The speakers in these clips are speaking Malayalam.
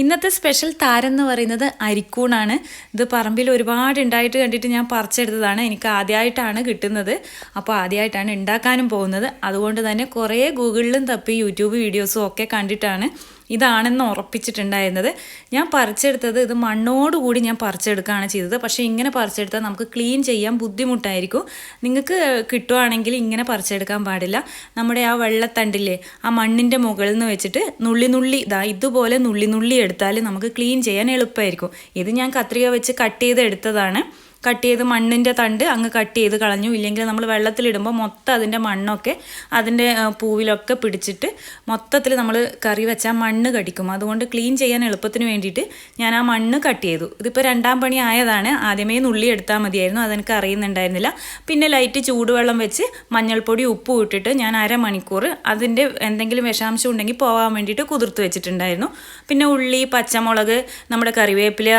ഇന്നത്തെ സ്പെഷ്യൽ താരം എന്ന് പറയുന്നത് അരിക്കൂണാണ്. ഇത് പറമ്പിൽ ഒരുപാട് ഉണ്ടായിട്ട് കണ്ടിട്ട് ഞാൻ പറിച്ചെടുത്തതാണ്. എനിക്ക് ആദ്യമായിട്ടാണ് കിട്ടുന്നത്. അപ്പോൾ ആദ്യമായിട്ടാണ് ഉണ്ടാക്കാനും പോകുന്നത്. അതുകൊണ്ട് തന്നെ കുറേ ഗൂഗിളിലും തപ്പി യൂട്യൂബ് വീഡിയോസും ഒക്കെ കണ്ടിട്ടാണ് ഇതാണെന്ന് ഉറപ്പിച്ചിട്ടുണ്ടായിരുന്നത്. ഞാൻ പറിച്ചെടുത്തത് ഇത് മണ്ണോടുകൂടി ഞാൻ പറിച്ചെടുക്കുകയാണ് ചെയ്തത്. പക്ഷേ ഇങ്ങനെ പറിച്ചെടുത്താൽ നമുക്ക് ക്ലീൻ ചെയ്യാൻ ബുദ്ധിമുട്ടായിരിക്കും. നിങ്ങൾക്ക് കിട്ടുവാണെങ്കിൽ ഇങ്ങനെ പറിച്ചെടുക്കാൻ പാടില്ല. നമ്മുടെ ആ വെള്ളത്തണ്ടില്ലേ ആ മണ്ണിന്റെ മുകളിൽ നിന്ന് വെച്ചിട്ട് നുള്ളി നുള്ളി ഇതാ ഇതുപോലെ നുള്ളി നുള്ളി എടുത്താൽ നമുക്ക് ക്ലീൻ ചെയ്യാൻ എളുപ്പമായിരിക്കും. ഇത് ഞാൻ കത്രിക വെച്ച് കട്ട് ചെയ്ത് എടുത്തതാണ് കട്ട് ചെയ്ത് മണ്ണിന്റെ തണ്ട് അങ്ങ് കട്ട് ചെയ്ത് കളഞ്ഞു. ഇല്ലെങ്കിൽ നമ്മൾ വെള്ളത്തിലിടുമ്പോൾ മൊത്തം അതിന്റെ മണ്ണൊക്കെ അതിന്റെ പൂവിലൊക്കെ പിടിച്ചിട്ട് മൊത്തത്തിൽ നമ്മൾ കറി വെച്ചാൽ മണ്ണ് കടിക്കും. അതുകൊണ്ട് ക്ലീൻ ചെയ്യാൻ എളുപ്പത്തിന് വേണ്ടിയിട്ട് ഞാൻ ആ മണ്ണ് കട്ട് ചെയ്തു. ഇതിപ്പോൾ രണ്ടാം പണി ആയതാണ്. ആദ്യമേ നുള്ളി എടുത്താൽ മതിയായിരുന്നു. അതെനിക്ക് അറിയുന്നുണ്ടായിരുന്നില്ല. പിന്നെ ലൈറ്റ് ചൂടുവെള്ളം വെച്ച് മഞ്ഞൾപ്പൊടി ഉപ്പ് ഇട്ടിട്ട് ഞാൻ അരമണിക്കൂർ അതിന്റെ എന്തെങ്കിലും വിഷാംശം ഉണ്ടെങ്കിൽ പോകാൻ വേണ്ടിയിട്ട് കുതിർത്ത് വെച്ചിട്ടുണ്ടായിരുന്നു. പിന്നെ ഉള്ളി പച്ചമുളക് നമ്മുടെ കറിവേപ്പില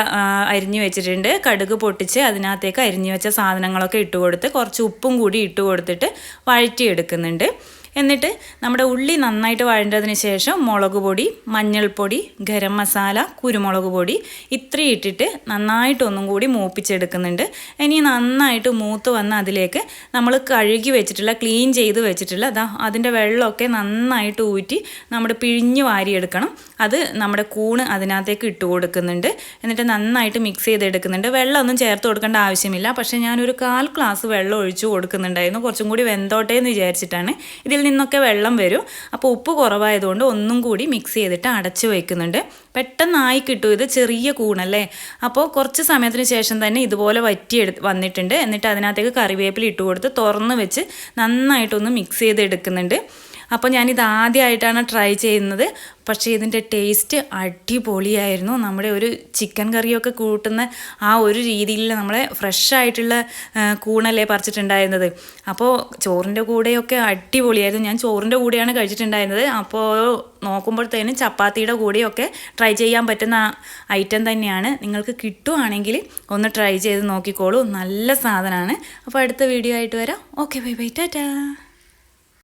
അരിഞ്ഞു വെച്ചിട്ടുണ്ട്. കടുക് പൊട്ടിച്ച് അതിനകത്തേക്ക് അരിഞ്ഞു വെച്ച സാധനങ്ങളൊക്കെ ഇട്ട് കൊടുത്ത് കുറച്ച് ഉപ്പും കൂടി ഇട്ട് കൊടുത്തിട്ട് വഴറ്റിയെടുക്കുന്നുണ്ട്. എന്നിട്ട് നമ്മുടെ ഉള്ളി നന്നായിട്ട് വഴണ്ടതിന് ശേഷം മുളക് പൊടി മഞ്ഞൾപ്പൊടി ഗരം മസാല കുരുമുളക് പൊടി ഇത്രയും ഇട്ടിട്ട് നന്നായിട്ട് ഒന്നും കൂടി മൂപ്പിച്ചെടുക്കുന്നുണ്ട്. ഇനി നന്നായിട്ട് മൂത്ത് വന്ന് അതിലേക്ക് നമ്മൾ കഴുകി വെച്ചിട്ടുള്ള ക്ലീൻ ചെയ്ത് വെച്ചിട്ടുള്ള അതാ അതിന്റെ വെള്ളമൊക്കെ നന്നായിട്ട് ഊറ്റി നമ്മുടെ പിഴിഞ്ഞ് വാരിയെടുക്കണം. അത് നമ്മുടെ കൂണ് അതിനകത്തേക്ക് ഇട്ട് കൊടുക്കുന്നുണ്ട്. എന്നിട്ട് നന്നായിട്ട് മിക്സ് ചെയ്തെടുക്കുന്നുണ്ട്. വെള്ളമൊന്നും ചേർത്ത് കൊടുക്കേണ്ട ആവശ്യമില്ല. പക്ഷേ ഞാനൊരു കാൽ ഗ്ലാസ് വെള്ളം ഒഴിച്ചു കൊടുക്കുന്നുണ്ടായിരുന്നു. കുറച്ചും കൂടി വെന്തോട്ടെ എന്ന് വിചാരിച്ചിട്ടാണ്. ഇതിൽ നിന്നൊക്കെ വെള്ളം വരും. അപ്പോൾ ഉപ്പ് കുറവായതുകൊണ്ട് ഒന്നും കൂടി മിക്സ് ചെയ്തിട്ട് അടച്ചു വയ്ക്കുന്നുണ്ട് പെട്ടെന്നായി കിട്ടും ഇത് ചെറിയ കൂണല്ലേ? അപ്പോൾ കുറച്ച് സമയത്തിന് ശേഷം തന്നെ ഇതുപോലെ വറ്റിയെടു വന്നിട്ടുണ്ട്. എന്നിട്ട് അതിനകത്തേക്ക് കറിവേപ്പില ഇട്ട് കൊടുത്ത് തുറന്ന് വെച്ച് നന്നായിട്ടൊന്ന് മിക്സ് ചെയ്തെടുക്കുന്നുണ്ട്. അപ്പോൾ ഞാനിത് ആദ്യമായിട്ടാണ് ട്രൈ ചെയ്യുന്നത്. പക്ഷേ ഇതിന്റെ ടേസ്റ്റ് അടിപൊളിയായിരുന്നു. നമ്മുടെ ഒരു ചിക്കൻ കറിയൊക്കെ കൂട്ടുന്ന ആ ഒരു രീതിയിൽ നമ്മളെ ഫ്രഷ് ആയിട്ടുള്ള കൂണല്ലേ പറിച്ചിട്ടുണ്ടായിരുന്നത്. അപ്പോൾ ചോറിന്റെ കൂടെയൊക്കെ അടിപൊളിയായിരുന്നു. ഞാൻ ചോറിന്റെ കൂടെയാണ് കഴിച്ചിട്ടുണ്ടായിരുന്നത്. അപ്പോൾ നോക്കുമ്പോഴത്തേനും ചപ്പാത്തിയുടെ കൂടെയൊക്കെ ട്രൈ ചെയ്യാൻ പറ്റുന്ന ഐറ്റം തന്നെയാണ്. നിങ്ങൾക്ക് കിട്ടുവാണെങ്കിൽ ഒന്ന് ട്രൈ ചെയ്ത് നോക്കിക്കോളൂ. നല്ല സാധനമാണ്. അപ്പോൾ അടുത്ത വീഡിയോ ആയിട്ട് വരാം. Okay bye bye Tata